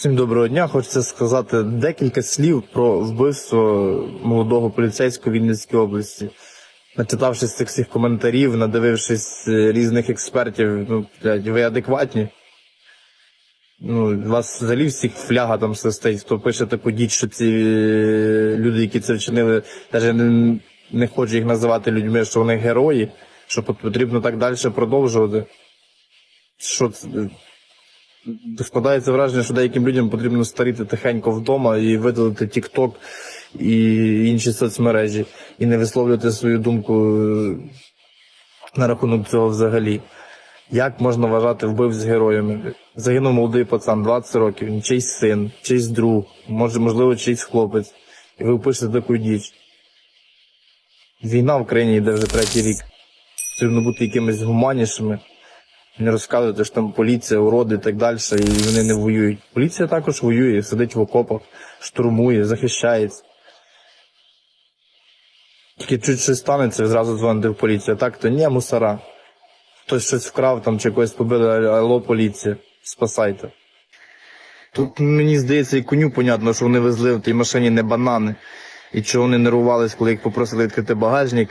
Всім доброго дня. Хочеться сказати декілька слів про вбивство молодого поліцейського Вінницької області. Начитавшись цих всіх коментарів, надивившись е, різних експертів, ну, блядь, ви адекватні. Ну, вас взагалі всіх фляга там свистить, хто пише таку діч, що ці е, люди, які це вчинили, навіть не, не хочу їх називати людьми, що вони герої, що потрібно так далі продовжувати. Що це? Складається враження, що деяким людям потрібно старіти тихенько вдома і видалити TikTok і інші соцмережі, і не висловлювати свою думку е, на рахунок цього взагалі. Як можна вважати вбивць героями? Загинув молодий пацан, 20 років, він чийсь син, чийсь друг, може, можливо, чийсь хлопець. І ви пишете таку діч. Війна в країні йде вже третій рік. Потрібно бути якимись гуманнішими. Не розказувати, що там поліція, уроди і так далі, і вони не воюють. Поліція також воює, сидить в окопах, штурмує, захищається. Тільки чуть щось станеться, зразу дзвоните в поліцію. Так то ні, мусора. Хтось щось вкрав там чи когось побили, алло, поліція, спасайте. Тут мені здається, і коню понятно, що вони везли в тій машині не банани. І чого вони нервувались, коли їх попросили відкрити багажник,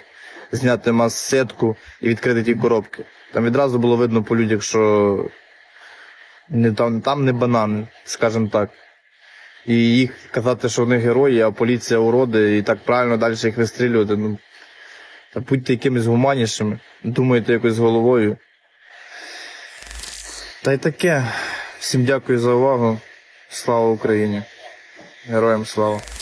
зняти мас-сетку і відкрити ті коробки. Там відразу було видно по людях, що не, там, там не банани, скажімо так. І їх казати, що вони герої, а поліція уроди, і так правильно далі їх вистрілювати. Ну, та будьте якимись гуманішими, думайте якось головою. Та й таке. Всім дякую за увагу. Слава Україні! Героям слава!